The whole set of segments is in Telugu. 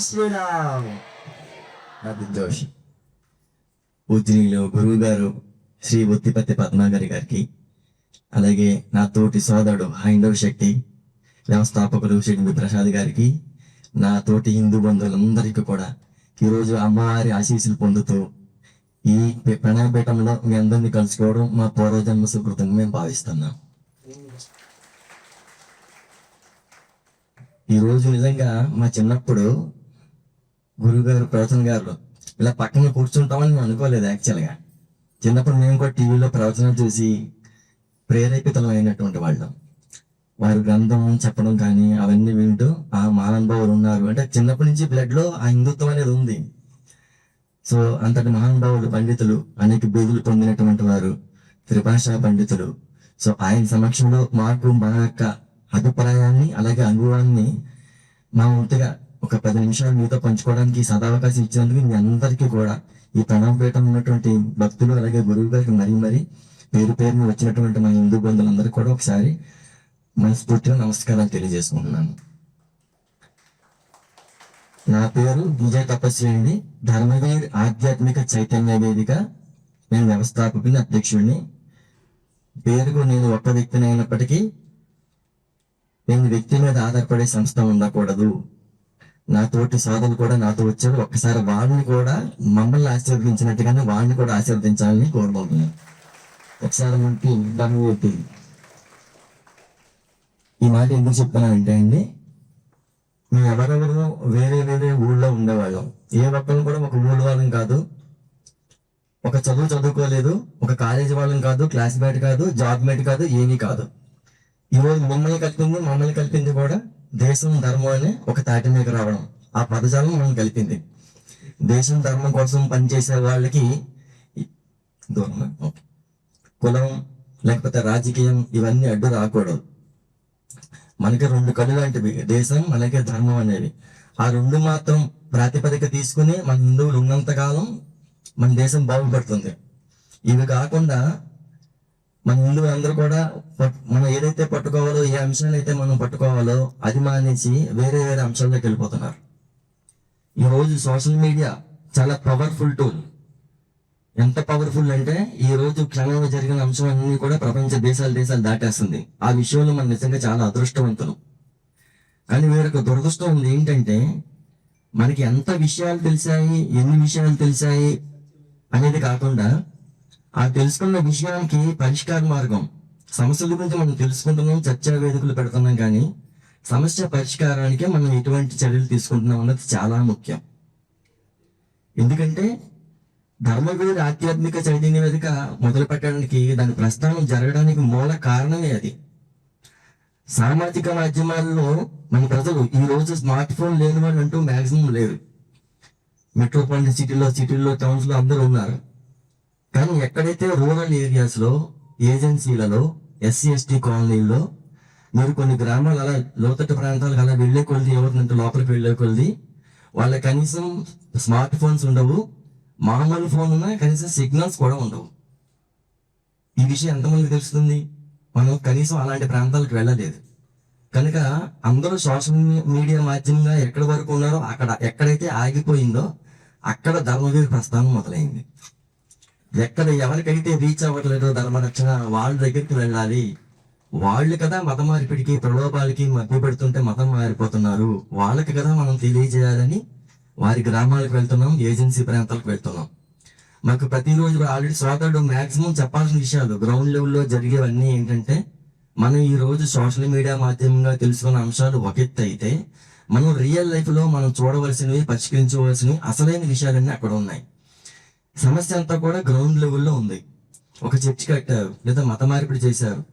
శ్రీరామ్ గురువు గారు శ్రీ ఉత్తిపత్తి పద్మాగారి గారికి అలాగే నా తోటి సోదరుడు హైందవ శెట్టి వ్యవస్థాపకులు శ్రీ ప్రసాద్ గారికి నా తోటి హిందూ బంధువులందరికీ కూడా ఈరోజు అమ్మవారి ఆశీస్సులు పొందుతూ ఈ ప్రణయపీఠంలో మీ అందరినీ కలుసుకోవడం మా పూర్వజన్మ సుకృతంగా మేము భావిస్తున్నాం. ఈ రోజు నిజంగా మా చిన్నప్పుడు గురుగారు ప్రవచన గారు ఇలా పక్కన కూర్చుంటామని మేము అనుకోలేదు యాక్చువల్గా చిన్నప్పుడు మేము కూడా టీవీలో ప్రవచనాలు చూసి ప్రేరేపితం అయినటువంటి వాళ్ళం. వారి గ్రంథం చెప్పడం కానీ అవన్నీ వింటూ ఆ మహానుభావులు ఉన్నారు. అంటే చిన్నప్పటి నుంచి బ్లడ్లో ఆ హిందుత్వం అనేది ఉంది. సో అంతటి మహానుభావులు పండితులు అనేక బిరుదులు పొందినటువంటి వారు త్రిభాషా పండితులు. సో ఆయన సమక్షంలో మాకు మా యొక్క అభిప్రాయాన్ని అలాగే అనుభవాన్ని మా వంతుగా ఒక పది నిమిషాలు మీతో పంచుకోవడానికి సదావకాశం ఇచ్చినందుకు మీ అందరికీ కూడా ఈ ప్రణవపీఠం ఉన్నటువంటి భక్తులు అలాగే గురువు గారికి మరీ మరీ పేరు పేరుని వచ్చినటువంటి మా హిందూ బంధువులందరికీ కూడా ఒకసారి మనస్ఫూర్తిగా నమస్కారాలు తెలియజేసుకుంటున్నాను. నా పేరు విజయ్ తపస్వి అండి. ధర్మవీర్ ఆధ్యాత్మిక చైతన్య వేదిక. నేను వ్యవస్థాపకుని అధ్యక్షుడిని. పేరుకు నేను ఒక్క వ్యక్తిని అయినప్పటికీ నేను వ్యక్తి మీద ఆధారపడే సంస్థ ఉండకూడదు. నా తోటి సోదరులు కూడా నాతో వచ్చారు. ఒక్కసారి వాళ్ళని కూడా మమ్మల్ని ఆశీర్వదించినట్టుగానే వాళ్ళని కూడా ఆశీర్వదించాలని కోరుకుంటున్నాను. ఒకసారి మనకి ధర్మవీర్తి ఈ మాట ఎందుకు చెప్తున్నానంటే అండి మేము ఎవరెవరు వేరే వేరే ఊళ్ళో ఉండేవాళ్ళం. ఏ ఒక్కరు కూడా ఒక ఊళ్ళో వాళ్ళం కాదు. ఒక చదువు చదువుకోలేదు. ఒక కాలేజీ వాళ్ళం కాదు. క్లాస్మేట్ కాదు. జాబ్ మేట్ కాదు. ఏమీ కాదు. ఈరోజు మమ్మల్ని కలిపింది మమ్మల్ని కలిపింది కూడా దేశం ధర్మం అనే ఒక తాటి మీద రావడం. ఆ పదజాలం మనం కలిపింది. దేశం ధర్మం కోసం పనిచేసే వాళ్ళకి దూరం ఓకే. కులం లేకపోతే రాజకీయం ఇవన్నీ అడ్డు రాకూడదు. మనకి రెండు కళ్ళు లాంటివి దేశం మనకి ధర్మం అనేవి. ఆ రెండు మాత్రం ప్రాతిపదిక తీసుకుని మన హిందువులు ఉన్నంతకాలం మన దేశం బాగుపడుతుంది. ఇవి కాకుండా మన హిందువులందరూ కూడా పట్- మనం ఏదైతే పట్టుకోవాలో ఏ అంశాన్ని అయితే మనం పట్టుకోవాలో అది మానేసి వేరే వేరే అంశాల్లోకి వెళ్ళిపోతున్నారు. ఈ రోజు సోషల్ మీడియా చాలా పవర్ఫుల్ టూల్. ఎంత పవర్ఫుల్ అంటే ఈ రోజు క్షణంలో జరిగిన అంశం అన్ని కూడా ప్రపంచ దేశాలు దేశాలు దాటేస్తుంది. ఆ విషయంలో మనం నిజంగా చాలా అదృష్టవంతులు. కానీ వీరొక దురదృష్టం ఉంది ఏంటంటే మనకి ఎంత విషయాలు తెలిసాయి ఎన్ని విషయాలు తెలిసాయి అనేది కాకుండా ఆ తెలుసుకున్న విషయానికి పరిష్కార మార్గం. సమస్యల గురించి మనం తెలుసుకుంటున్నాం చర్చా వేదికలు పెడుతున్నాం కానీ సమస్య పరిష్కారానికే మనం ఎటువంటి చర్యలు తీసుకుంటున్నాం అన్నది చాలా ముఖ్యం. ఎందుకంటే ధర్మగురు ఆధ్యాత్మిక చైతన్య వేదిక మొదలు పెట్టడానికి దాని ప్రస్థానం జరగడానికి మూల కారణమే అది. సామాజిక మాధ్యమాల్లో మన ప్రజలు ఈ రోజు స్మార్ట్ ఫోన్ లేని వాళ్ళు అంటూ మ్యాక్సిమం లేరు. మెట్రోపాలిటన్ సిటీలో సిటీల్లో టౌన్స్లో అందరూ ఉన్నారు. కానీ ఎక్కడైతే రూరల్ ఏరియాస్లో ఏజెన్సీలలో ఎస్సీ ఎస్టీ కాలనీల్లో మీరు కొన్ని గ్రామాలు అలా లోతట్టు ప్రాంతాలకు అలా వెళ్ళే కొలిది ఎవరినంటే లోపలికి వెళ్ళే కొద్ది వాళ్ళ కనీసం స్మార్ట్ ఫోన్స్ ఉండవు మామూలు ఫోన్ ఉన్నా కనీసం సిగ్నల్స్ కూడా ఉండవు. ఈ విషయం ఎంతమందికి తెలుస్తుంది? మనం కనీసం అలాంటి ప్రాంతాలకు వెళ్ళలేదు. కనుక అందరూ సోషల్ మీడియా మాధ్యమంగా ఎక్కడి వరకు ఉన్నారో అక్కడ ఎక్కడైతే ఆగిపోయిందో అక్కడ ధర్మవీర ప్రస్థానం మొదలైంది. ఎక్కడ ఎవరికైతే రీచ్ అవ్వట్లేదో ధర్మరక్షణ వాళ్ళ దగ్గరికి వెళ్ళాలి. వాళ్ళు కదా మత మార్పిడికి ప్రలోభాలకి మధ్య పెడుతుంటే మతం మారిపోతున్నారు. వాళ్ళకి కదా మనం తెలియజేయాలని వారి గ్రామాలకు వెళ్తున్నాం ఏజెన్సీ ప్రాంతాలకు వెళ్తున్నాం. మాకు ప్రతిరోజు ఆల్రెడీ సోదరుడు మాక్సిమం చెప్పాల్సిన విషయాలు గ్రౌండ్ లెవెల్లో జరిగేవన్నీ ఏంటంటే మనం ఈ రోజు సోషల్ మీడియా మాధ్యమంగా తెలుసుకున్న అంశాలు ఒక ఎత్తు అయితే మనం రియల్ లైఫ్లో మనం చూడవలసినవి పరిష్కరించవలసినవి అసలైన విషయాలన్నీ అక్కడ ఉన్నాయి. సమస్య అంతా కూడా గ్రౌండ్ లెవెల్లో ఉంది. ఒక చర్చి కట్టారు లేదా మత మార్పిడి చేశారు.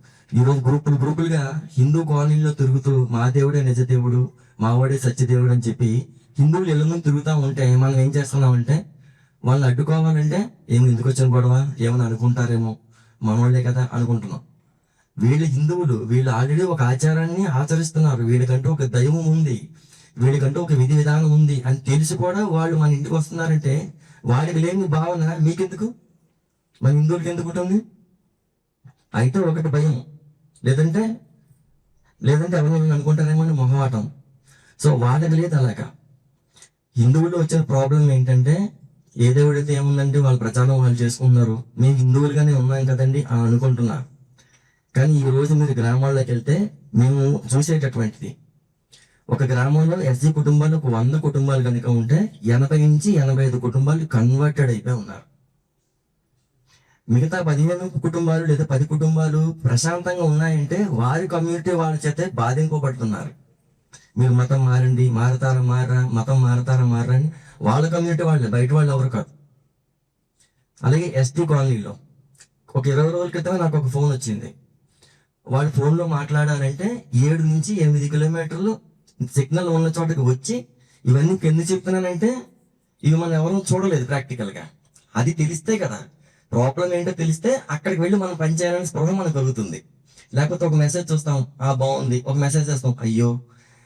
ఈరోజు గ్రూపులు గ్రూపులుగా హిందూ కాలనీలో తిరుగుతూ మా దేవుడే నిజ దేవుడు మా వాడే సత్యదేవుడు అని చెప్పి హిందువులు ఇళ్ళ ముందు తిరుగుతూ ఉంటే మనం ఏం చేస్తున్నామంటే వాళ్ళని అడ్డుకోవాలంటే ఏమి ఎందుకు వచ్చిన గొడవ? ఏమని అనుకుంటారేమో? మనోళ్ళే కదా అనుకుంటున్నాం. వీళ్ళు హిందువులు వీళ్ళు ఆల్రెడీ ఒక ఆచారాన్ని ఆచరిస్తున్నారు. వీళ్ళకంటూ ఒక దైవం ఉంది. వీళ్ళకంటూ ఒక విధి విధానం ఉంది అని తెలిసి కూడా వాళ్ళు మన ఇంటికి వస్తున్నారంటే వాడికి లేని భావన మీకెందుకు? మన హిందువులకి ఎందుకు ఉంటుంది? అయితే ఒకటి భయం. లేదంటే లేదంటే ఎవరు అనుకుంటారేమో అని మొహమాటం. సో వాళ్ళకి లేదు అలాగా. హిందువులు వచ్చిన ప్రాబ్లం ఏంటంటే ఏ దేవుడైతే ఏముందంటే వాళ్ళ ప్రచారం వాళ్ళు చేసుకుంటున్నారు. మేము హిందువులుగానే ఉన్నాం కదండి అని అనుకుంటున్నారు. కానీ ఈ రోజు మీరు గ్రామాల్లోకి వెళ్తే మేము చూసేటటువంటిది. ఒక గ్రామంలో ఎస్సీ కుటుంబాలు ఒక వంద కుటుంబాలు కనుక ఉంటే ఎనభై నుంచి ఎనభై ఐదు కుటుంబాలు కన్వర్టెడ్ అయిపోయి ఉన్నారు. మిగతా పదిహేను కుటుంబాలు లేదా పది కుటుంబాలు ప్రశాంతంగా ఉన్నాయంటే వారి కమ్యూనిటీ వాళ్ళ చేతే బాధింపబడుతున్నారు. మీరు మతం మారండి మారతారా మారా మతం మారతారా మారా అని వాళ్ళ కమ్యూనిటీ వాళ్ళే బయట వాళ్ళు ఎవరు కాదు. అలాగే ఎస్టీ కాలనీలో ఒక ఇరవై రోజుల క్రితమే నాకు ఒక ఫోన్ వచ్చింది. వాళ్ళు ఫోన్లో మాట్లాడాలంటే ఏడు నుంచి ఎనిమిది కిలోమీటర్లు సిగ్నల్ ఉన్న చోటకి వచ్చి ఇవన్నీ ఎందుకు చెప్తున్నానంటే ఇవి మనం ఎవరూ చూడలేదు ప్రాక్టికల్గా. అది తెలిస్తే కదా. ప్రాబ్లం ఏంటో తెలిస్తే అక్కడికి వెళ్ళి మనం పని చేయాలని స్పృహ మనకు కలుగుతుంది. లేకపోతే ఒక మెసేజ్ చూస్తాం ఆ బాగుంది. ఒక మెసేజ్ చేస్తాం అయ్యో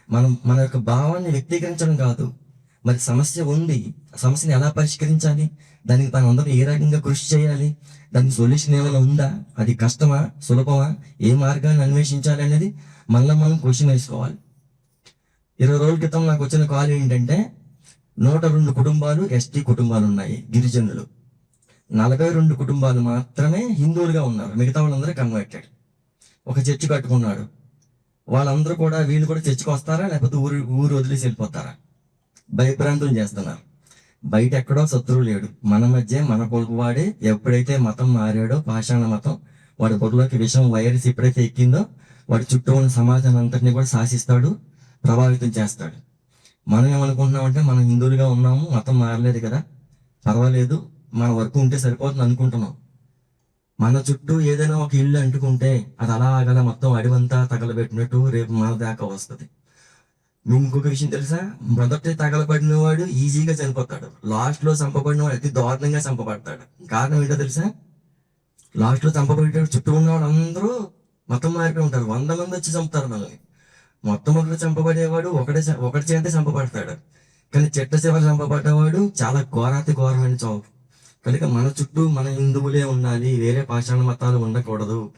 మనం మన యొక్క భావాన్ని వ్యక్తీకరించడం కాదు. మరి సమస్య ఉంది. సమస్యని ఎలా పరిష్కరించాలి? దానికి మనం అందరం ఏ రకంగా కృషి చేయాలి? దానికి సొల్యూషన్ ఏమైనా ఉందా? అది కష్టమా? సులభమా? ఏ మార్గాన్ని అన్వేషించాలి అనేది మళ్ళీ మనం క్వశ్చన్ వేసుకోవాలి. ఇరవై రోజుల క్రితం నాకు వచ్చిన కాల్ ఏంటంటే నూట రెండు కుటుంబాలు ఎస్టీ కుటుంబాలు ఉన్నాయి గిరిజనులు. నలభై రెండు కుటుంబాలు మాత్రమే హిందువులుగా ఉన్నారు. మిగతా వాళ్ళందరూ కన్వర్టెడ్. ఒక చర్చి కట్టుకున్నాడు. వాళ్ళందరూ కూడా వీళ్ళు కూడా చర్చికి వస్తారా? లేకపోతే ఊరు ఊరు వదిలేసి వెళ్ళిపోతారా? భయప్రాంతం చేస్తున్నారు. బయట ఎక్కడో శత్రువు లేడు. మన మధ్య మన పొలుపు వాడే ఎప్పుడైతే మతం మారాడో పాషాణ మతం వాడి బొడ్లోకి విషం వైరస్ ఎప్పుడైతే ఎక్కిందో వాడి చుట్టూ ఉన్న సమాజం అంతటిని కూడా శాసిస్తాడు. ప్రభావితం చేస్తాడు. మనం ఏమనుకుంటున్నామంటే మనం హిందువులుగా ఉన్నాము మతం మారలేదు కదా. పర్వాలేదు మన వర్క్ ఉంటే సరిపోతుంది అనుకుంటున్నాం. మన చుట్టూ ఏదైనా ఒక ఇల్లు అంటుకుంటే అది అలాగలా మొత్తం అడివంతా తగలబెట్టినట్టు రేపు మన దాకా వస్తుంది. ఇంకొక విషయం తెలుసా? మొదట తగలబడిన వాడు ఈజీగా చనిపోతాడు. లాస్ట్లో చంపబడిన వాడు అతి దారుణంగా చంపబడతాడు. కారణం ఏంటో తెలుసా? లాస్ట్లో చంపబడేటప్పుడు చుట్టూ ఉన్నవాడు అందరూ మతం మారిపోయి ఉంటారు. వంద మంది వచ్చి చంపుతారు మనల్ని. మొట్టమొదటి చంపబడేవాడు ఒకటే ఒకటి చేతే చంపబడతాడు. కానీ చెట్ట చివరి చంపబడ్డవాడు చాలా ఘోరాతి ఘోరమైన చావు కనుక మన చుట్టూ మన హిందువులే ఉండాలి వేరే పాషాణ మతాలు ఉండకూడదు.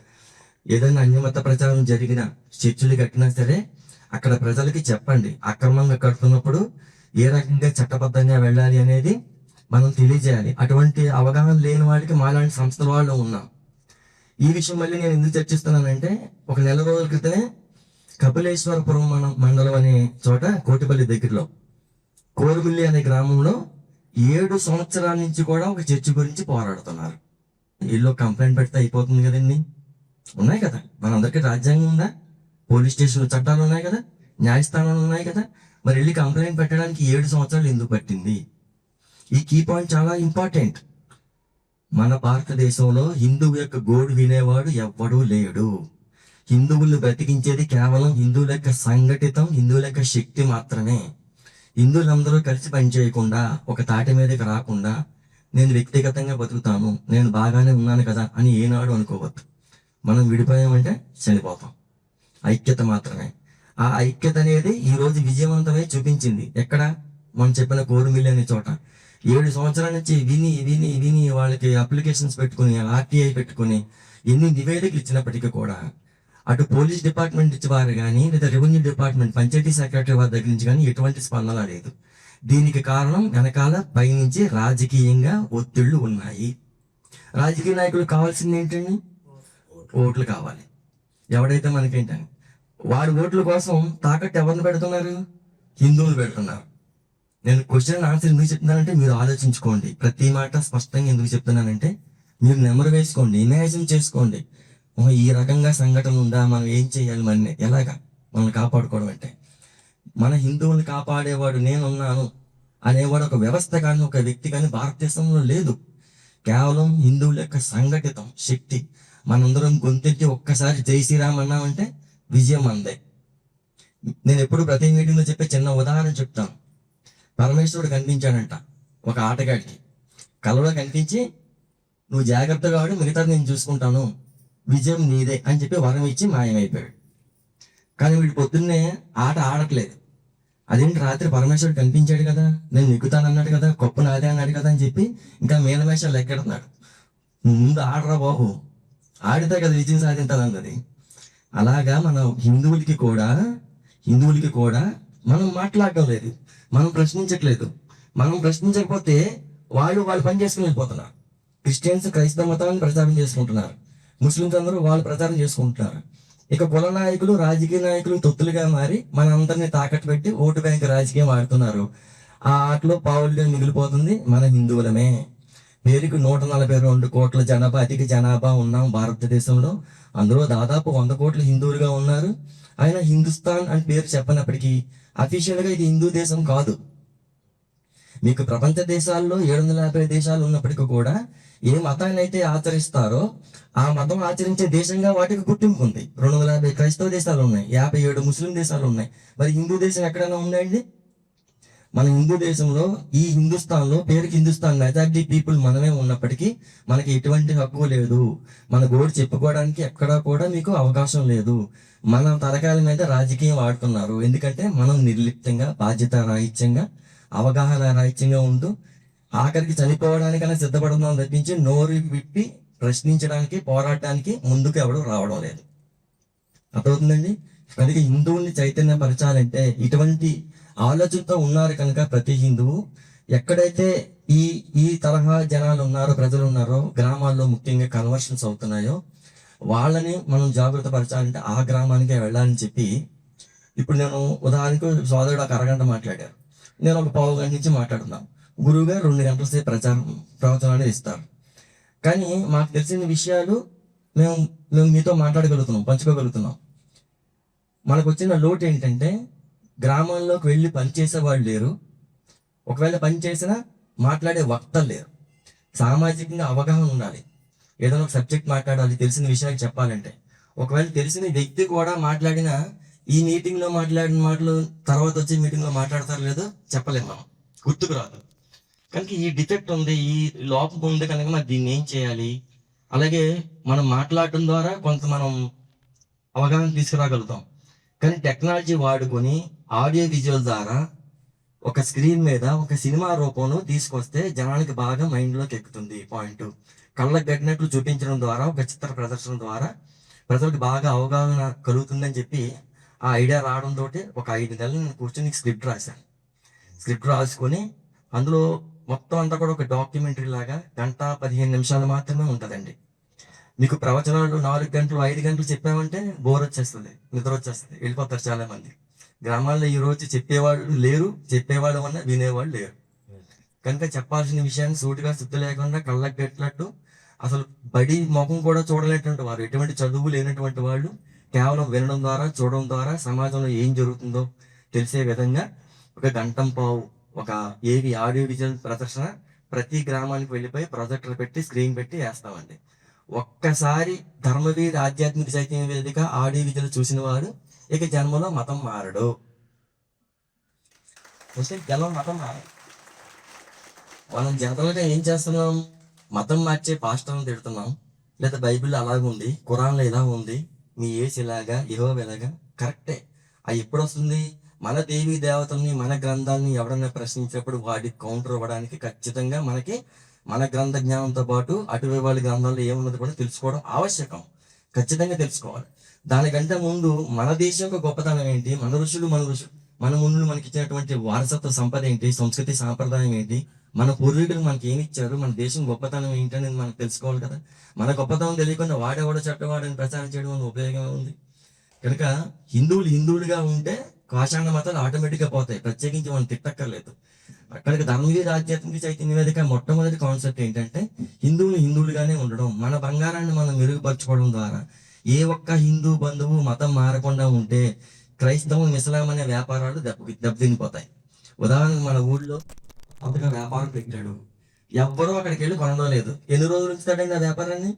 ఏదైనా అన్యమత ప్రచారం జరిగిన చర్చిలు కట్టినా సరే అక్కడ ప్రజలకి చెప్పండి. అక్రమంగా కడుతున్నప్పుడు ఏ రకంగా చట్టబద్ధంగా వెళ్ళాలి అనేది మనం తెలియజేయాలి. అటువంటి అవగాహన లేని వాడికి మాలాంటి సంస్థల వాళ్ళు ఉన్నాం. ఈ విషయం మళ్ళీ నేను ఎందుకు చర్చిస్తున్నానంటే ఒక నెల రోజుల క్రితమే కపిలేశ్వరపురం మన మండలం అనే చోట కోటిపల్లి దగ్గరలో కోరుమిల్లి అనే గ్రామంలో ఏడు సంవత్సరాల నుంచి కూడా ఒక చర్చి గురించి పోరాడుతున్నారు. ఇల్లు కంప్లైంట్ పెడితే అయిపోతుంది కదండి. ఉన్నాయి కదా. మనందరికీ రాజ్యాంగం ఉందా? పోలీస్ స్టేషన్ చట్టాలు ఉన్నాయి కదా? న్యాయస్థానాలు ఉన్నాయి కదా? మరి వెళ్ళి కంప్లైంట్ పెట్టడానికి ఏడు సంవత్సరాలు ఎందుకు పట్టింది? ఈ కీ పాయింట్ చాలా ఇంపార్టెంట్. మన భారతదేశంలో హిందువు యొక్క గోడు వినేవాడు ఎవ్వడూ లేడు. హిందువులు బ్రతికించేది కేవలం హిందువుల యొక్క సంఘటితం హిందువుల యొక్క శక్తి మాత్రమే. హిందువులందరూ కలిసి పనిచేయకుండా ఒక తాటి మీదకి రాకుండా నేను వ్యక్తిగతంగా బతుకుతాను నేను బాగానే ఉన్నాను కదా అని ఏనాడు అనుకోవద్దు. మనం విడిపోయామంటే చనిపోతాం. ఐక్యత మాత్రమే. ఆ ఐక్యత అనేది ఈరోజు విజయవంతమై చూపించింది. ఎక్కడ? మనం చెప్పిన కోరుమిల్లి అనే చోట. ఏడు సంవత్సరాల నుంచి విని విని విని వాళ్ళకి అప్లికేషన్స్ పెట్టుకుని ఆర్టీఐ పెట్టుకుని ఎన్ని నివేదికలు ఇచ్చినప్పటికీ కూడా అటు పోలీస్ డిపార్ట్మెంట్ నుంచి వారు కానీ లేదా రెవెన్యూ డిపార్ట్మెంట్ పంచాయతీ సెక్రటరీ వారి దగ్గర నుంచి కానీ ఎటువంటి స్పందన లేదు. దీనికి కారణం వెనకాల పైనుంచి రాజకీయంగా ఒత్తిళ్ళు ఉన్నాయి. రాజకీయ నాయకులు కావాల్సింది ఏంటండి? ఓట్లు కావాలి. ఎవడైతే మనకేంటని. వాడి ఓట్ల కోసం తాకట్టు ఎవరిని పెడుతున్నారు? హిందువులు పెడుతున్నారు. నేను క్వశ్చన్ ఆన్సర్ ఎందుకు చెప్తున్నానంటే మీరు ఆలోచించుకోండి. ప్రతి మాట స్పష్టంగా ఎందుకు చెప్తున్నానంటే మీరు నెమరు వేసుకోండి ఇమాజిన్ చేసుకోండి. ఈ రకంగా సంఘటన ఉందా? మనం ఏం చేయాలి? మన ఎలాగా మనల్ని కాపాడుకోవడం అంటే? మన హిందువులు కాపాడేవాడు నేనున్నాను అనేవాడు ఒక వ్యవస్థ కానీ ఒక వ్యక్తి కానీ భారతదేశంలో లేదు. కేవలం హిందువుల యొక్క సంఘటితం శక్తి. మనందరం గొంతెత్తి ఒక్కసారి జై శ్రీరామ్ అన్నామంటే విజయం అందే. నేను ఎప్పుడు ప్రతి మీటింగ్లో చెప్పే చిన్న ఉదాహరణ చెప్తాను. పరమేశ్వరుడు కనిపించాడంట ఒక ఆటగాడికి. కలలో కనిపించి నువ్వు జాగ్రత్తగా ఆడు మిగతాది నేను చూసుకుంటాను. విజయం నీదే అని చెప్పి వరం ఇచ్చి మాయమైపోయాడు. కానీ వీడు పొద్దున్నే ఆట ఆడట్లేదు. అదేంటి రాత్రి పరమేశ్వరుడు కనిపించాడు కదా నేను నెగ్గుతాను కదా గొప్ప నాదే అన్నాడు కదా అని చెప్పి ఇంకా మేలమేషాలు లెక్కెడుతున్నాడు. ముందు ఆడరా బాబు ఆడితే కదా విజయం సాధించాలి అన్నది అలాగా మన హిందువులకి కూడా హిందువులకి కూడా మనం మాట్లాడలేదు మనం ప్రశ్నించట్లేదు. మనం ప్రశ్నించకపోతే వాళ్ళు వాళ్ళు పని చేసుకుని వెళ్ళిపోతున్నారు. క్రిస్టియన్స్ క్రైస్తవ మతాన్ని ప్రచారం చేసుకుంటున్నారు. ముస్లిమ్స్ అందరూ వాళ్ళు ప్రచారం చేసుకుంటున్నారు. ఇక కుల నాయకులు రాజకీయ నాయకులు తొత్తులుగా మారి మనందరినీ తాకట్టు పెట్టి ఓటు బ్యాంక్ రాజకీయం ఆడుతున్నారు. ఆ ఆటలో పావులుగా మిగిలిపోతుంది మన హిందువులమే. పేరుకి నూట నలభై రెండు కోట్ల జనాభా అధిక జనాభా ఉన్నాం భారతదేశంలో. అందులో దాదాపు వంద కోట్ల హిందువులుగా ఉన్నారు. ఆయన హిందుస్థాన్ అని పేరు చెప్పనప్పటికీ అఫీషియల్గా ఇది హిందూ దేశం కాదు. మీకు ప్రపంచ దేశాల్లో ఏడు వందల యాభై దేశాలు ఉన్నప్పటికీ కూడా ఏ మతాన్ని అయితే ఆచరిస్తారో ఆ మతం ఆచరించే దేశంగా వాటికి గుర్తింపు ఉంది. రెండు వందల యాభై క్రైస్తవ దేశాలు ఉన్నాయి. యాభై ఏడు ముస్లిం దేశాలు ఉన్నాయి. మరి హిందూ దేశం ఎక్కడైనా ఉందండి మన హిందూ దేశంలో ఈ హిందుస్థాన్లో పేరుకి హిందుస్థాన్ మెజారిటీ పీపుల్ మనమే ఉన్నప్పటికీ మనకి ఎటువంటి హక్కు లేదు. మన గోడు చెప్పుకోవడానికి ఎక్కడా కూడా మీకు అవకాశం లేదు. మన తరకాల మీద రాజకీయం ఆడుతున్నారు. ఎందుకంటే మనం నిర్లిప్తంగా బాధ్యత రాహిత్యంగా అవగాహన రహిత్యంగా ఉంటూ ఆఖరికి చనిపోవడానికైనా సిద్ధపడుతుందని తప్పించి నోరు విప్పి ప్రశ్నించడానికి పోరాడటానికి ముందుకు ఎవడు రావడం లేదు. అర్థమవుతుందండి? కనుక హిందువుల్ని చైతన్యపరచాలంటే ఇటువంటి ఆలోచనతో ఉన్నారు కనుక ప్రతి హిందువు ఎక్కడైతే ఈ ఈ తరహా జనాలు ఉన్నారో ప్రజలు ఉన్నారో గ్రామాల్లో ముఖ్యంగా కన్వర్షన్స్ అవుతున్నాయో వాళ్ళని మనం జాగ్రత్త పరచాలంటే ఆ గ్రామానికే వెళ్ళాలని చెప్పి ఇప్పుడు నేను ఉదాహరణకు సోదరుడు ఒక అరగంట మాట్లాడారు. నేను ఒక పావు గంట నుంచి మాట్లాడుతున్నాను గురువు గారు రెండు గంటల సేపు ప్రచారం ప్రవచనాలు ఇస్తారు. కానీ మాకు తెలిసిన విషయాలు మేము మేము మీతో మాట్లాడగలుగుతున్నాం పంచుకోగలుగుతున్నాం. మనకు వచ్చిన లోటు ఏంటంటే గ్రామాల్లోకి వెళ్ళి పనిచేసే వాళ్ళు లేరు. ఒకవేళ పని చేసినా మాట్లాడే వక్తలు లేరు. సామాజికంగా అవగాహన ఉండాలి. ఏదైనా ఒక సబ్జెక్ట్ మాట్లాడాలి తెలిసిన విషయాలు చెప్పాలంటే. ఒకవేళ తెలిసిన వ్యక్తి కూడా మాట్లాడిన ఈ మీటింగ్లో మాట్లాడిన మాటలు తర్వాత వచ్చే మీటింగ్లో మాట్లాడతారు లేదో చెప్పలేము మనం. గుర్తుకు రాదు. కనుక ఈ డిఫెక్ట్ ఉంది ఈ లోపం ఉంది కనుక మరి దీన్ని ఏం చేయాలి? అలాగే మనం మాట్లాడటం ద్వారా కొంత మనం అవగాహన తీసుకురాగలుగుతాం. కానీ టెక్నాలజీ వాడుకొని ఆడియో విజువల్ ద్వారా ఒక స్క్రీన్ మీద ఒక సినిమా రూపంలో తీసుకొస్తే జనానికి బాగా మైండ్లోకి ఎక్కుతుంది పాయింట్ కళ్ళకు కట్టినట్లు చూపించడం ద్వారా ఒక చిత్ర ప్రదర్శన ద్వారా ప్రజలకు బాగా అవగాహన కలుగుతుందని చెప్పి ఆ ఐడియా రావడంతో ఒక ఐదు నెలలు నేను కూర్చొని స్క్రిప్ట్ రాశాను. స్క్రిప్ట్ రాసుకొని అందులో మొత్తం అంతా కూడా ఒక డాక్యుమెంటరీ లాగా గంట పదిహేను నిమిషాలు మాత్రమే ఉంటుందండి. మీకు ప్రవచనాలు నాలుగు గంటలు ఐదు గంటలు చెప్పామంటే బోర్ వచ్చేస్తుంది నిద్ర వచ్చేస్తుంది వెళ్ళిపోతారు చాలా మంది గ్రామాల్లో ఈ రోజు చెప్పేవాళ్ళు లేరు చెప్పేవాళ్ళు వల్ల వినేవాళ్ళు లేరు. కనుక చెప్పాల్సిన విషయాన్ని సూటిగా శుద్ధి లేకుండా కళ్ళకి పెట్టినట్టు అసలు బడి ముఖం కూడా చూడలేనటువంటి వారు ఎటువంటి చదువు లేనటువంటి వాళ్ళు కేవలం వినడం ద్వారా చూడడం ద్వారా సమాజంలో ఏం జరుగుతుందో తెలిసే విధంగా ఒక గంటం పావు ఒక ఏవి ఆడియో విజువల్ ప్రదర్శన ప్రతి గ్రామానికి వెళ్ళిపోయి ప్రొజెక్టర్ పెట్టి స్క్రీన్ పెట్టి వేస్తామండి. ఒక్కసారి ధర్మవీర్ ఆధ్యాత్మిక చైతన్య వేదిక ఆడియో విజువల్ చూసిన వారు ఇక జన్మలో మతం మారడు. వస్తే జన్మ మతం మారడు మనం జనరల్గా ఏం చేస్తున్నాం? మతం మార్చే పాస్టర్ని తిడుతున్నాం. లేదా బైబిల్ అలాగుంది ఉంది ఖురాన్లో ఇలా ఉంది. మీ ఏసు ఇలాగా ఇలాగా కరెక్టే. అది ఎప్పుడు వస్తుంది మన దేవి దేవతల్ని మన గ్రంథాలని ఎవడన్నా ప్రశ్నించినప్పుడు వాటికి కౌంటర్ ఇవ్వడానికి ఖచ్చితంగా మనకి మన గ్రంథ జ్ఞానంతో పాటు అటు వాళ్ళ గ్రంథాల్లో ఏమున్నది కూడా తెలుసుకోవడం ఆవశ్యకం. ఖచ్చితంగా తెలుసుకోవాలి. దానికంటే ముందు మన దేశం యొక్క గొప్పతనం ఏంటి? మన ఋషులు మన ఋషులు మన ముందు మనకి ఇచ్చినటువంటి వారసత్వ సంపద ఏంటి? సంస్కృతి సాంప్రదాయం ఏంటి? మన పూర్వీకులు మనకి ఏమి ఇచ్చారు? మన దేశం గొప్పతనం ఏంటి అనేది మనం తెలుసుకోవాలి కదా. మన గొప్పతనం తెలియకుండా వాడేవాడ చట్టవాడని ప్రచారం చేయడం వల్ల ఉపయోగమే ఉంది కనుక హిందువులు హిందువులుగా ఉంటే కాషాణ మతాలు ఆటోమేటిక్గా పోతాయి. ప్రత్యేకించి మనం తిట్టక్కర్లేదు. అక్కడికి ధర్మవీర ఆధ్యాత్మిక చైతన్య వేదిక మొట్టమొదటి కాన్సెప్ట్ ఏంటంటే హిందువులు హిందువులుగానే ఉండడం. మన బంగారాన్ని మనం మెరుగుపరచుకోవడం ద్వారా ఏ ఒక్క హిందూ బంధువు మతం మారకుండా ఉంటే క్రైస్తవం ఇస్లాం అనే వ్యాపారాలు దెబ్బ దెబ్బతినిపోతాయి. ఉదాహరణకు మన ఊళ్ళో కొత్తగా వ్యాపారం పెట్టాడు ఎవ్వరూ అక్కడికి వెళ్ళి కొనడం లేదు. ఎన్ని రోజులు ఉంచుతాడండి ఆ వ్యాపారాన్ని?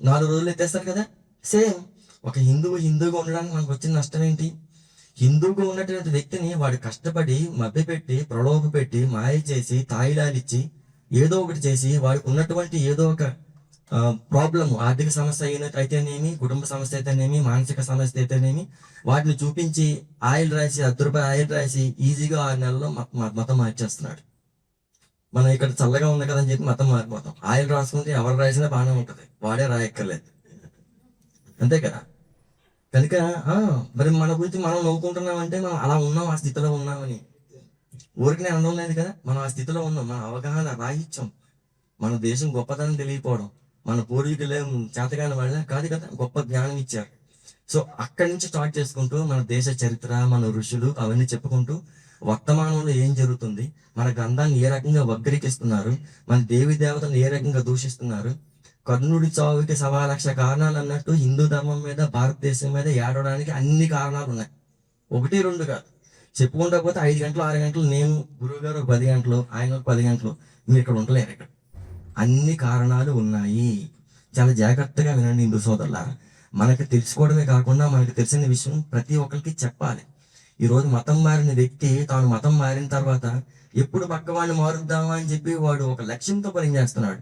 నాలుగు రోజులు ఎత్తేస్తారు కదా? సేమ్. ఒక హిందువు హిందువుగా ఉండడానికి మనకు వచ్చిన నష్టం ఏంటి? హిందువుగా ఉన్నటువంటి వ్యక్తిని వాడు కష్టపడి మభ్యపెట్టి ప్రలోభ పెట్టి మాయ చేసి తాయిలాలిచ్చి ఏదో ఒకటి చేసి వాడికి ఉన్నటువంటి ఏదో ఒక ప్రాబ్లం ఆర్థిక సమస్య అయినట్టు అయితేనేమి కుటుంబ సమస్య అయితేనేమి మానసిక సమస్య అయితేనేమి వాటిని చూపించి ఆయిల్ రాసి అర్ధ ఆయిల్ రాసి ఈజీగా ఆరు నెలల్లో మత- మతం మార్చేస్తున్నాడు. మనం ఇక్కడ చల్లగా ఉంది కదా అని చెప్పి మతం మారిపోతాం. ఆయిల్ రాసుకుంటే ఎవరు రాసినా బాగానే ఉంటుంది. వాడే రాయక్కర్లేదు. అంతే కదా? కనుక ఆ, మరి మన గురించి మనం నవ్వుకుంటున్నామంటే మనం అలా ఉన్నాం ఆ స్థితిలో ఉన్నామని. ఊరికి అనడం లేదు కదా. మనం ఆ స్థితిలో ఉన్నాం. మన అవగాహన రాయిచ్చాం మన దేశం గొప్పతనం తెలియకపోవడం. మన పూర్వీకులే చేతగాని వాళ్ళ కాదు కదా గొప్ప జ్ఞానం ఇచ్చారు. సో అక్కడి నుంచి స్టార్ట్ చేసుకుంటూ మన దేశ చరిత్ర మన ఋషులు అవన్నీ చెప్పుకుంటూ వర్తమానంలో ఏం జరుగుతుంది మన గ్రంథాన్ని ఏ రకంగా వక్రీకరిస్తున్నారు మన దేవి దేవతలను ఏ రకంగా దూషిస్తున్నారు కర్ణుడి చావుకి సవా లక్ష కారణాలు అన్నట్టు హిందూ ధర్మం మీద భారతదేశం మీద ఏడవడానికి అన్ని కారణాలు ఉన్నాయి. ఒకటి రెండు కాదు. చెప్పుకుంటా పోతే ఐదు గంటలు ఆరు గంటలు నేను గురువు గారు పది గంటలు ఆయన పది గంటలు మీరు ఇక్కడ ఉండలేరు ఇక్కడ. అన్ని కారణాలు ఉన్నాయి. చాలా జాగ్రత్తగా వినండి హిందూ సోదరులారా. మనకి తెలుసుకోవడమే కాకుండా మనకి తెలిసిన విషయం ప్రతి ఒక్కరికి చెప్పాలి. ఈరోజు మతం మారిన వ్యక్తి తాను మతం మారిన తర్వాత ఎప్పుడు పక్కవాడిని మారుద్దామా అని చెప్పి వాడు ఒక లక్ష్యంతో పనిచేస్తున్నాడు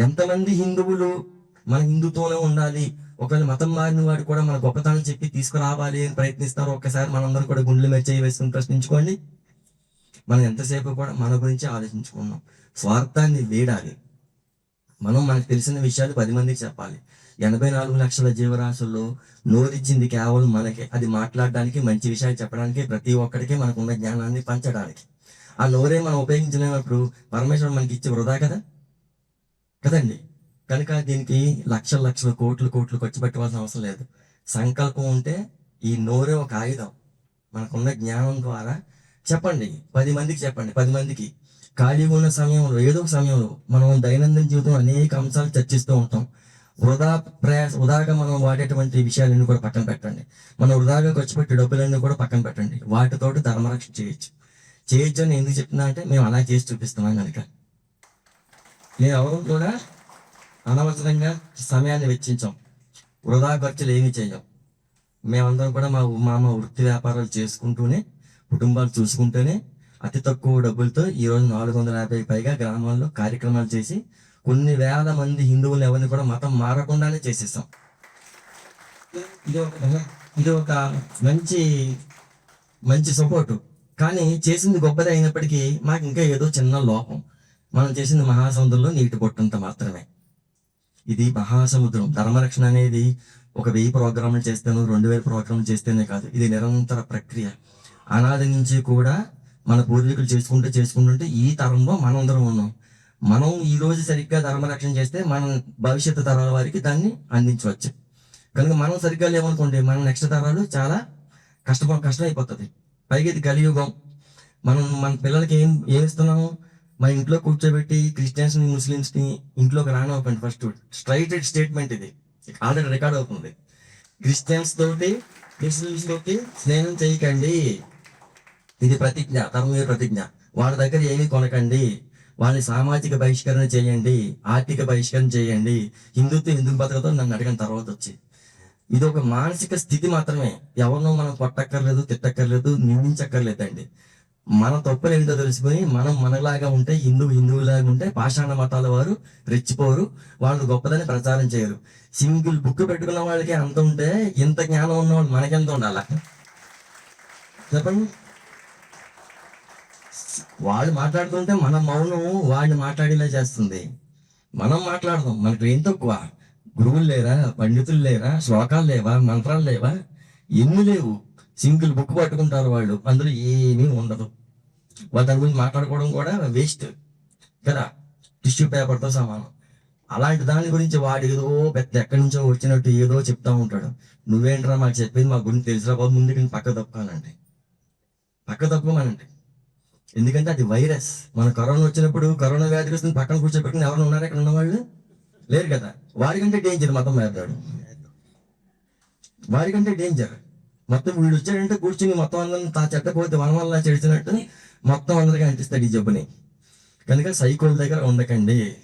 ఎంతమంది హిందువులు మన హిందుతోనే ఉండాలి ఒకవేళ మతం మారిన వాడు కూడా మన గొప్పతనం చెప్పి తీసుకురావాలి అని ప్రయత్నిస్తారు ఒక్కసారి మనందరం కూడా గుండెలు మెచ్చయ్య వేసుకుని ప్రశ్నించుకోండి. మనం ఎంతసేపు కూడా మన గురించి ఆలోచించుకున్నాం స్వార్థాన్ని వీడాలి. మనం మనకు తెలిసిన విషయాలు పది మందికి చెప్పాలి. ఎనభై నాలుగు లక్షల జీవరాశుల్లో నోరిచ్చింది కేవలం మనకే. అది మాట్లాడడానికి మంచి విషయాలు చెప్పడానికి ప్రతి ఒక్కరికి మనకున్న జ్ఞానాన్ని పంచడానికి. ఆ నోరే మనం ఉపయోగించినప్పుడు పరమేశ్వరుడు మనకి ఇచ్చి వృధా కదా? కదండి? కనుక దీనికి లక్షల లక్షల కోట్లు కోట్లు ఖర్చు పెట్టవలసిన అవసరం లేదు. సంకల్పం ఉంటే ఈ నోరే ఒక ఆయుధం. మనకున్న జ్ఞానం ద్వారా చెప్పండి. పది మందికి చెప్పండి. పది మందికి. ఖాళీగా ఉన్న సమయంలో ఏదో ఒక సమయంలో మనం దైనందిన జీవితం అనేక అంశాలు చర్చిస్తూ ఉంటాం. వృధా ప్రయాస వృధాగా మనం వాడేటువంటి విషయాలన్నీ కూడా పక్కన పెట్టండి. మనం వృధాగా ఖర్చు పెట్టే డబ్బులన్నీ కూడా పక్కన పెట్టండి. వాటితోటి ధర్మరక్షణ చేయొచ్చు. చేయొచ్చు అని ఎందుకు చెప్తున్నా అంటే మేము అలా చేసి చూపిస్తున్నాం కనుక మేము ఎవరు కూడా అనవసరంగా సమయాన్ని వెచ్చించాం. వృధా ఖర్చులు ఏమీ చేయం. మేమందరం కూడా మా మా వృత్తి వ్యాపారాలు చేసుకుంటూనే కుటుంబాలు చూసుకుంటూనే అతి తక్కువ డబ్బులతో ఈరోజు నాలుగు వందల యాభై పైగా గ్రామాల్లో కార్యక్రమాలు చేసి కొన్ని వేల మంది హిందువులు ఎవరిని కూడా మతం మారకుండానే చేసేస్తాం ఇది ఒక ఇది ఒక మంచి మంచి సపోర్టు. కానీ చేసింది గొప్పది అయినప్పటికీ మాకు ఇంకా ఏదో చిన్న లోపం. మనం చేసింది మహాసముద్రంలో నీటి పొట్టంత మాత్రమే. ఇది మహాసముద్రం. ధర్మరక్షణ అనేది ఒక వెయ్యి ప్రోగ్రాములు చేస్తాను రెండు వేల ప్రోగ్రాములు చేస్తేనే కాదు. ఇది నిరంతర ప్రక్రియ. అనాది నుంచి కూడా మన పూర్వీకులు చేసుకుంటూ చేసుకుంటుంటే ఈ తరంలో మనందరం ఉన్నాం. మనం ఈ రోజు సరిగ్గా ధర్మరక్షణ చేస్తే మనం భవిష్యత్తు తరాల వారికి దాన్ని అందించవచ్చు. కనుక మనం సరిగ్గా లేవనుకోండి మన నెక్స్ట్ తరాలు చాలా కష్టపడ కష్టం అయిపోతుంది పైగా ఇది కలియుగం. మనం మన పిల్లలకి ఏం ఏం ఇస్తున్నాము? మన ఇంట్లో కూర్చోబెట్టి క్రిస్టియన్స్ని ముస్లిమ్స్ని ఇంట్లోకి రానివ్వకండి ఫస్ట్. స్ట్రైట్ స్టేట్మెంట్ ఇది. ఆల్రెడీ రికార్డ్ అవుతుంది. క్రిస్టియన్స్ తోటి ముస్లిమ్స్ తోటి స్నేహం చేయకండి. ఇది ప్రతిజ్ఞ తమ ప్రతిజ్ఞ. వాళ్ళ దగ్గర ఏమీ కొనకండి. వాళ్ళని సామాజిక బహిష్కరణ చేయండి ఆర్థిక బహిష్కరణ చేయండి. హిందుత్వం ఎందుకు బతకదో నన్ను అడిగిన తర్వాత వచ్చి. ఇది ఒక మానసిక స్థితి మాత్రమే. ఎవరినో మనం కొట్టక్కర్లేదు తిట్టక్కర్లేదు నిందించక్కర్లేదండి. మన తప్పులు ఏంటో తెలుసుకొని మనం మనలాగా ఉంటే హిందూ హిందువులాగా ఉంటే పాషాణ మతాల వారు రెచ్చిపోరు వాళ్ళు గొప్పదని ప్రచారం చేయరు. సింగిల్ బుక్ పెట్టుకున్న వాళ్ళకి అంత ఉంటే ఇంత జ్ఞానం ఉన్న వాళ్ళు మనకెంత ఉండాలా? చెప్పండి. వాళ్ళు మాట్లాడుతుంటే మన మౌనం వాడిని మాట్లాడేలా చేస్తుంది. మనం మాట్లాడదాం. మనకు ఏం తక్కువ? గురువులు లేరా? పండితులు లేరా? శ్లోకాలు లేవా? మంత్రాలు లేవా? ఎన్ని లేవు? సింగిల్ బుక్ పట్టుకుంటారు వాళ్ళు. అందులో ఏమీ ఉండదు. వాళ్ళ దాని గురించి మాట్లాడుకోవడం కూడా వేస్ట్. కదా? టిష్యూ పేపర్తో సమానం. అలాంటి దాని గురించి వాడు ఏదో పెద్ద ఎక్కడి నుంచో వచ్చినట్టు ఏదో చెప్తా ఉంటాడు. నువ్వేంట్రా మాకు చెప్పింది? మా గురించి తెలిసిరా బాబు? ముందుకు పక్క తప్పుకోనండి. పక్క తప్పుకోమనండి. ఎందుకంటే అది వైరస్. మన కరోనా వచ్చినప్పుడు కరోనా వ్యాధి వస్తుంది పక్కన కూర్చోబెట్టుకుని ఎవరైనా ఉన్నారు ఇక్కడ ఉన్నవాళ్ళు? లేరు కదా. వారికంటే డేంజర్ మతం వేద్దాడు వారికంటే డేంజర్. మొత్తం వీడు వచ్చాడంటే కూర్చుని మొత్తం అందరం తా చెట్టపోతే వనం వల్ల చేసినట్టు మొత్తం అందరికీ అంటిస్తాడు ఈ జబ్బుని. కనుక సైకోల దగ్గర ఉండకండి.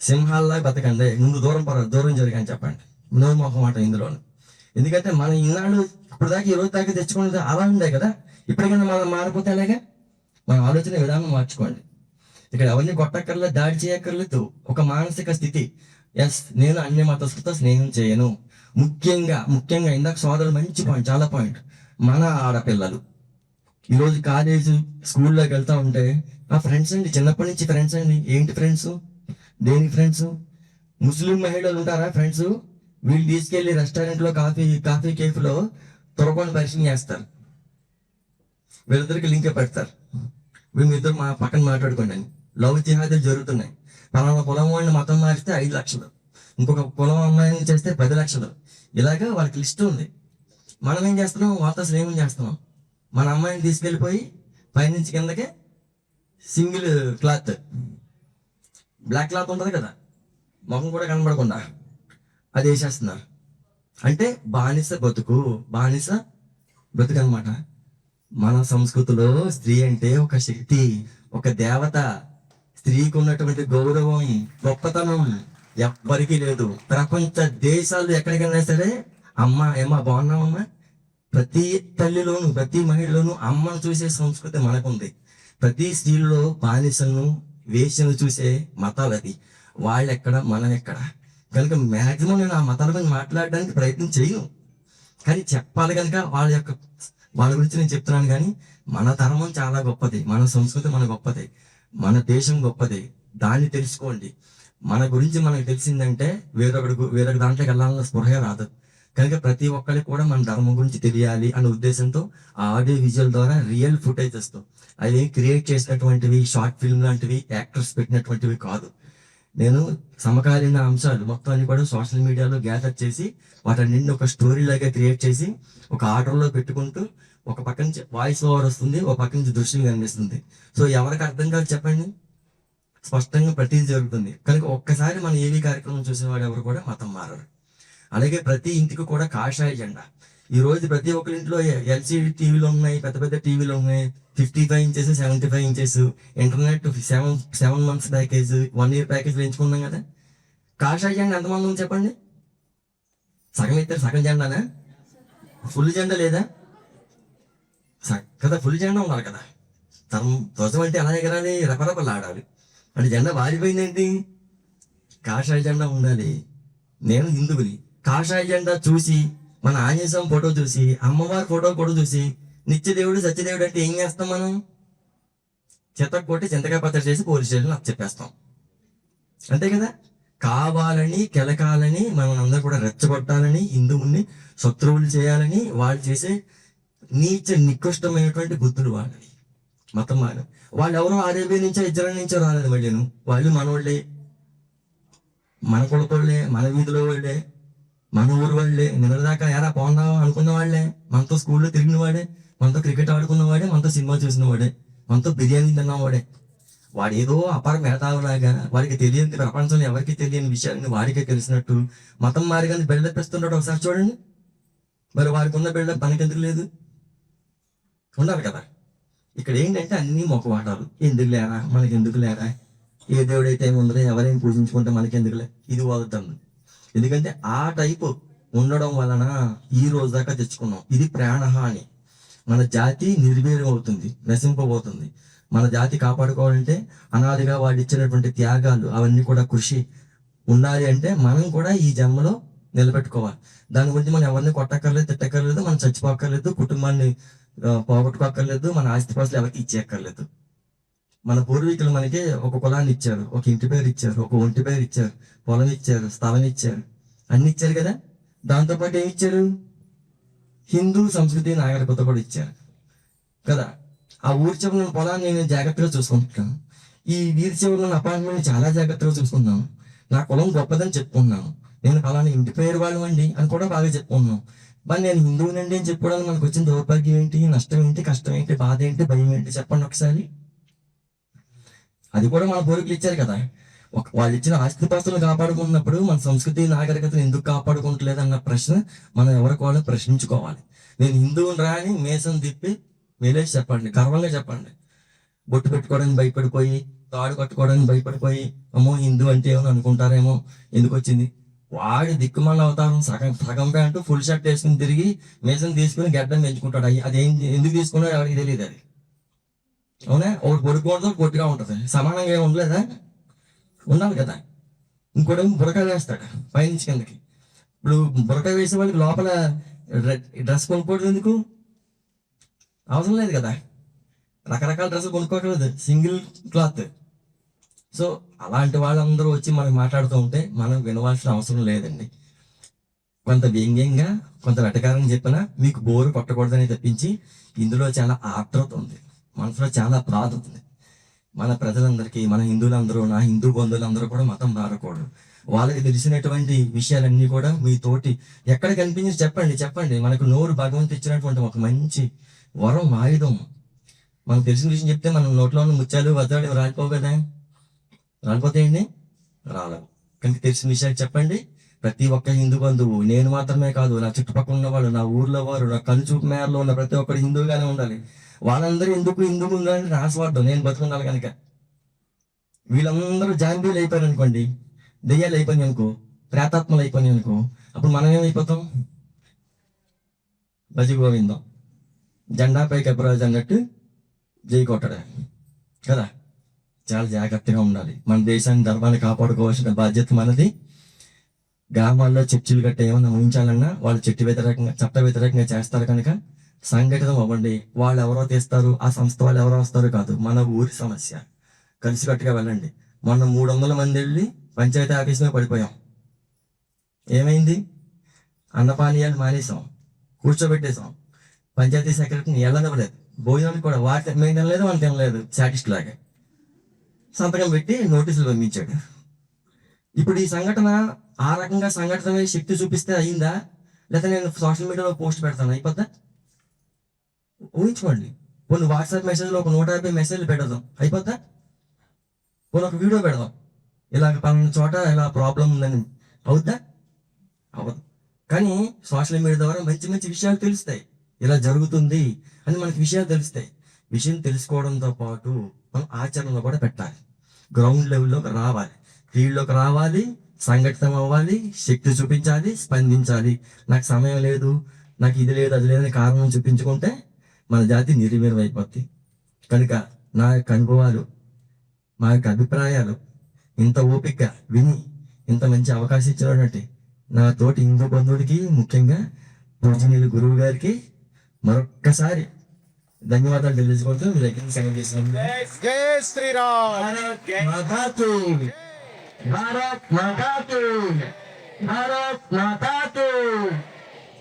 సింహాల్లా బతకండి. ముందు దూరం పర దూరం జరగని చెప్పండి. నో మొహం మాట ఇందులో. ఎందుకంటే మన ఇన్నాళ్ళు ఇప్పుడు దాకా ఈ రోజు దాకా తెచ్చుకున్నది అలా ఉండే కదా. ఇప్పటికైనా మనం మారిపోతే అలాగే మన ఆలోచన విధానం మార్చుకోండి. ఇక్కడ ఎవరిని కొట్టక్కర్లేదు దాడి చేయక్కర్లేదు. ఒక మానసిక స్థితి. ఎస్ నేను అన్ని మతస్థులతో స్నేహం చేయను. ముఖ్యంగా ముఖ్యంగా ఇందాక సోదరులు మంచి పాయింట్ చాలా పాయింట్ మన ఆడపిల్లలు. ఈరోజు కాలేజ్ స్కూల్లోకి వెళ్తా ఉంటే ఆ ఫ్రెండ్స్ అండి చిన్నప్పటి నుంచి ఫ్రెండ్స్ అండి. ఏంటి ఫ్రెండ్స్ దేని ఫ్రెండ్స్ ముస్లిం మహిళలు ఉంటారా ఫ్రెండ్స్ వీళ్ళు తీసుకెళ్ళి రెస్టారెంట్లో కాఫీ కాఫీ కేఫ్లో త్వరకొని పరిచయం చేస్తారు. వీళ్ళిద్దరికి లింక్ పెడతారు. మేము ఇద్దరు మా పక్కన మాట్లాడుకోండి అని లవ్ జిహాదులు జరుగుతున్నాయి. పలానా కులం వాళ్ళని మతం మారిస్తే ఐదు లక్షలు. ఇంకొక కులం అమ్మాయిని చేస్తే పది లక్షలు. ఇలాగా వాళ్ళకి లిస్ట్ ఉంది. మనం ఏం చేస్తున్నాం? వార్త స్నేహం చేస్తున్నాం. మన అమ్మాయిని తీసుకెళ్ళిపోయి పైనుంచి కిందకే సింగిల్ క్లాత్. బ్లాక్ క్లాత్ ఉంటుంది కదా? ముఖం కూడా కనబడకుండా అది వేసేస్తున్నారు. అంటే బానిస బతుకు బానిస బ్రతుకు అనమాట మన సంస్కృతిలో స్త్రీ అంటే ఒక శక్తి ఒక దేవత. స్త్రీకి ఉన్నటువంటి గౌరవం గొప్పతనం ఎవ్వరికీ లేదు. ప్రపంచ దేశాలు ఎక్కడికైనా సరే అమ్మ ఏమా బాగున్నామమ్మా ప్రతి తల్లిలోను ప్రతి మహిళలోను అమ్మను చూసే సంస్కృతి మనకుంది. ప్రతి స్త్రీలో బానిసలను వేషను చూసే మతాలు అది. వాళ్ళెక్కడ మనం ఎక్కడ కనుక మ్యాక్సిమం నేను ఆ మతాల గురించి మాట్లాడడానికి ప్రయత్నం చేయను. కానీ చెప్పాలి కనుక వాళ్ళ యొక్క వాళ్ళ గురించి నేను చెప్తున్నాను కానీ మన ధర్మం చాలా గొప్పది మన సంస్కృతి మన గొప్పది మన దేశం గొప్పది. దాన్ని తెలుసుకోండి. మన గురించి మనకు తెలిసిందంటే వేరొకటి వేరొక దాంట్లోకి వెళ్ళాలన్న స్పృహ రాదు. కనుక ప్రతి ఒక్కరికి కూడా మన ధర్మం గురించి తెలియాలి అనే ఉద్దేశంతో ఆ ఆడియో విజువల్ ద్వారా రియల్ ఫుటేజెస్తో అవి క్రియేట్ చేసినటువంటివి షార్ట్ ఫిల్మ్ లాంటివి యాక్టర్స్ పెట్టినటువంటివి కాదు. నేను సమకాలీన అంశాలు మొత్తం అన్ని కూడా సోషల్ మీడియాలో గ్యాదర్ చేసి వాటన్నింటిని ఒక స్టోరీ లాగా క్రియేట్ చేసి ఒక ఆర్డర్లో పెట్టుకుంటూ ఒక పక్క నుంచి వాయిస్ ఓవర్ వస్తుంది ఒక పక్క నుంచి దృశ్యం కనిపిస్తుంది. సో ఎవరికి అర్థం కాదు చెప్పండి. స్పష్టంగా ప్రతిదీ జరుగుతుంది. కనుక ఒక్కసారి మన ఏవి కార్యక్రమం చూసేవాడు ఎవరు కూడా మతం మారరు. అలాగే ప్రతి ఇంటికి కూడా కాషాయ జెండా. ఈ రోజు ప్రతి ఒక్కరి ఇంట్లో ఎల్సిడి టీవీలు ఉన్నాయి పెద్ద పెద్ద టీవీలు ఉన్నాయి fifty five inches seventy five inches internet seven seven months package one year package ఎంచుకున్నాం కదా. కాషాయ జెండా ఎంతమంది ఉంది చెప్పండి? సగం ఇద్దరు సగం జెండానా? ఫుల్ జెండా లేదా? కదా ఫుల్ జెండా ఉండాలి కదా. తరం ధ్వజం అంటే ఎలా ఎగరాలి? రపరపలు ఆడాలి. అంటే జెండా వారిపోయిందేంటి? కాషాయ జెండా ఉండాలి. నేను హిందువుని. కాషాయ జెండా చూసి మన ఆంజనేయ ఫోటో చూసి అమ్మవారి ఫోటో కూడా చూసి నిత్యదేవుడు సత్యదేవుడు అంటే ఏం చేస్తాం మనం? చెత్త కొట్టి చింతకాయ పచ్చడి చేసి పోలీస్ స్టేషన్లో చెప్పేస్తాం. అంతే కదా? కావాలని కెలకాలని మనం అందరూ కూడా రెచ్చగొట్టాలని హిందువుల్ని శత్రువులు చేయాలని వాళ్ళు చేసే నీచ నికృష్టమైనటువంటి బుద్ధులు వాళ్ళని. మతం మాన వాళ్ళు ఎవరో అరేబియా నుంచో ఇజ్రాయల్ నుంచో రాలేదు మళ్ళీ వాళ్ళు మనోళ్ళే. మన కొడుకోళ్ళే మన వీధిలో వాళ్ళే మన ఊరు వాళ్ళే. నిన్నదాకా ఎరా బాగున్నావా అనుకున్న వాళ్ళే. మనతో స్కూల్లో తిరిగిన వాడే. మనతో క్రికెట్ ఆడుకున్న వాడే. మనతో సినిమా చూసిన వాడే. మనతో బిర్యానీ తిన్నవాడే వాడు. ఏదో అపార మేధావులాగా వాడికి తెలియని ప్రపంచంలో ఎవరికి తెలియని విషయాన్ని వాడికే తెలిసినట్టు మతం మారిగానే బిల్డప్ ఇస్తున్నాడు ఒకసారి చూడండి. మరి వాడికి ఉన్న బిల్డప్ మనకెందుకు లేదు? ఉండాలి కదా. ఇక్కడ ఏంటంటే అన్ని మొక్కవాటాలు ఎందుకు లేరా? మనకి ఎందుకు లేరా? ఏ దేవుడైతే ఏముందో ఎవరేం పూజించుకుంటే మనకి ఎందుకులే ఇది వదులుతాను ఎందుకంటే ఆ టైపు ఉండడం వలన ఈ రోజు దాకా తెచ్చుకున్నాం. ఇది ప్రాణహాని. మన జాతి నిర్వీర్యం అవుతుంది నశింపబోతుంది. మన జాతి కాపాడుకోవాలంటే అనాదిగా వాళ్ళు ఇచ్చినటువంటి త్యాగాలు అవన్నీ కూడా కృషి ఉండాలి అంటే మనం కూడా ఈ జన్మలో నిలబెట్టుకోవాలి. దాని గురించి మనం ఎవరిని కొట్టక్కర్లేదు తిట్టక్కర్లేదు మనం చచ్చిపోక్కర్లేదు కుటుంబాన్ని పోగొట్టుకోక్కర్లేదు మన ఆస్తిపాస్తులు ఎవరికి ఇచ్చేయక్కర్లేదు మన పూర్వీకులు మనకి ఒక కులాన్ని ఇచ్చారు ఒక ఇంటి పేరు ఇచ్చారు ఒక ఒంటి పేరు ఇచ్చారు పొలం ఇచ్చారు స్థలం ఇచ్చారు అన్ని ఇచ్చారు కదా? దాంతోపాటు ఏమి ఇచ్చారు? హిందూ సంస్కృతి నాగరికత కూడా ఇచ్చారు కదా? ఆ ఊరి చెవులను పొలాన్ని నేను జాగ్రత్తగా చూసుకుంటున్నాను. ఈ వీరి చెవులను అపార్ట్మెంట్ చాలా జాగ్రత్తగా చూసుకున్నాను నా కులం గొప్పదని చెప్పుకున్నాను నేను ఫలానా ఇంటి పేరు వాళ్ళు అండి అని కూడా బాగా చెప్పుకున్నాను మరి నేను హిందువునండి అని చెప్పుకోవడానికి మనకు వచ్చిన దౌర్భాగ్యం ఏంటి? నష్టం ఏంటి? కష్టం ఏంటి? బాధ ఏంటి? భయం ఏంటి? చెప్పండి ఒకసారి. అది కూడా మన పూర్వీకులు ఇచ్చారు కదా. వాళ్ళు ఇచ్చిన ఆస్తిపాస్తులు కాపాడుకున్నప్పుడు మన సంస్కృతి నాగరికతను ఎందుకు కాపాడుకుంటలేదు అన్న ప్రశ్న మనం ఎవరికి వాళ్ళు ప్రశ్నించుకోవాలి. నేను హిందువుని రాని మేసం తిప్పి మేలేసి చెప్పండి గర్వంగా చెప్పండి. బొట్టు పెట్టుకోవడానికి భయపడిపోయి తాడు కట్టుకోవడానికి భయపడిపోయి అమ్మో హిందూ అంటే ఏమని అనుకుంటారేమో ఎందుకు వచ్చింది? వాడి దిక్కుమల్ల అవతారం సగం సగం ప్యాంటు ఫుల్ షర్ట్ వేసుకుని తిరిగి మేసం తీసుకుని గడ్డం పెంచుకుంటాడు. అది ఏం ఎందుకు తీసుకున్నాడు ఎవరికి తెలియదు అది. అవునా? ఒకటి పొడుకోవడంతో పొట్టిగా ఉంటుంది. సమానంగా ఏమి ఉండలేదా? ఉండాలి కదా. ఇంకోటి బురక వేస్తాడు పైనుంచి కిందకి. ఇప్పుడు బురక వేసే వాళ్ళకి లోపల డ్రెస్ కొనుక్కోవడం ఎందుకు? అవసరం లేదు కదా. రకరకాల డ్రెస్సులు కొనుక్కోకలేదు సింగిల్ క్లాత్. సో అలాంటి వాళ్ళందరూ వచ్చి మనకు మాట్లాడుతూ ఉంటే మనం వినవలసిన అవసరం లేదండి. కొంత వ్యంగ్యంగా కొంత వెటకారం చెప్పినా మీకు బోరు కొట్టకూడదని తప్పించి ఇందులో చాలా ఆర్ద్రత ఉంది. మనసులో చాలా బాధ ఉంది. మన ప్రజలందరికీ మన హిందువులందరూ నా హిందూ బంధువులందరూ కూడా మతం మారకూడదు. వాళ్ళకి తెలిసినటువంటి విషయాలన్నీ కూడా మీ తోటి ఎక్కడ కనిపించి చెప్పండి చెప్పండి. మనకు నోరు భగవంతు ఇచ్చినటువంటి ఒక మంచి వరం ఆయుధం. మనకు తెలిసిన విషయం చెప్తే మనం నోట్లో ఉన్న ముత్యాలు వద్దాడు రాలిపోవు కదా. రాలిపోతాయండి రాలవు. కనుక తెలిసిన విషయాలు చెప్పండి. ప్రతి ఒక్క హిందూ బంధువు నేను మాత్రమే కాదు నా చుట్టుపక్కల ఉన్న వాళ్ళు నా ఊర్లో వారు నా కనుచూపు మేరలో ఉన్న ప్రతి ఒక్కరు హిందువుగానే ఉండాలి. వాళ్ళందరూ ఎందుకు హిందువు ఉండాలని రాసపడ్డం నేను బతుకున్నాను కనుక. వీళ్ళందరూ జాంబీలు అయిపోయారు అనుకోండి. దెయ్యాలు అయిపోయినాయి అనుకో ప్రేతాత్మలు అయిపోయినాయి అనుకో అప్పుడు మనం ఏమైపోతాం భజి గోవిందం. జెండాపై కపిరాజు అన్నట్టు జై కొట్టడే. కదా? చాలా జాగ్రత్తగా ఉండాలి. మన దేశాన్ని ధర్మాన్ని కాపాడుకోవాల్సిన బాధ్యత మనది. గ్రామాల్లో చర్చిలు గట్ట ఏమైనా ఉంచాలన్నా వాళ్ళు చెట్టు వ్యతిరేకంగా చట్ట వ్యతిరేకంగా చేస్తారు కనుక సంఘటితం అవ్వండి. వాళ్ళు ఎవరో తీస్తారు ఆ సంస్థ వాళ్ళు ఎవరో వస్తారు కాదు మన ఊరి సమస్య. కలిసికట్టుగా వెళ్ళండి. మొన్న మూడు వందల మంది వెళ్ళి పంచాయతీ ఆఫీస్లో పడిపోయాం. ఏమైంది? అన్నపానీయాలు మానేసాం కూర్చోబెట్టేసాం పంచాయతీ సెక్రటరీని వెళ్ళనివ్వలేదు భోజనాలు కూడా వాటి మేము తినలేదు వాళ్ళు తినలేదు. సాటిస్ట్ లాగా. సంతకం పెట్టి నోటీసులు పంపించాడు. ఇప్పుడు ఈ సంఘటన ఆ రకంగా సంఘటన శక్తి చూపిస్తే అయిందా? లేదా నేను సోషల్ మీడియాలో పోస్ట్ పెడతాను? అయిపోద్దా? ఊహించుకోండి. కొన్ని వాట్సాప్ మెసేజ్లో ఒక నూట యాభై మెసేజ్లు పెడదాం. అయిపోద్దా? కొన్ని ఒక వీడియో పెడదాం. ఇలాగ పలానా చోట ఇలా ప్రాబ్లం ఉందని. అవుద్దా? అవ్వదు. కానీ సోషల్ మీడియా ద్వారా మంచి మంచి విషయాలు తెలుస్తాయి. ఇలా జరుగుతుంది అని మనకి విషయాలు తెలుస్తాయి. విషయం తెలుసుకోవడంతో పాటు మనం ఆచరణలో కూడా పెట్టాలి. గ్రౌండ్ లెవెల్లోకి రావాలి. ఫీల్డ్లోకి రావాలి. సంఘటితం అవ్వాలి. శక్తి చూపించాలి. స్పందించాలి. నాకు సమయం లేదు. నాకు ఇది లేదు అది లేదని కారణం చూపించుకుంటే మన జాతి నిర్వీర్యం అయిపోద్ది. కనుక నా యొక్క అనుభవాలు మా యొక్క అభిప్రాయాలు ఇంత ఓపిక విని ఇంత మంచి అవకాశం ఇచ్చినటువంటి నా తోటి హిందూ బంధువుడికి ముఖ్యంగా పూజనీయులు గురువు గారికి మరొక్కసారి ధన్యవాదాలు తెలియజేసుకుంటూ మీ దగ్గర సెలవు చేసినందుకు జై శ్రీరామ్. భారత్ మాతాకు భారత్ మాతాకు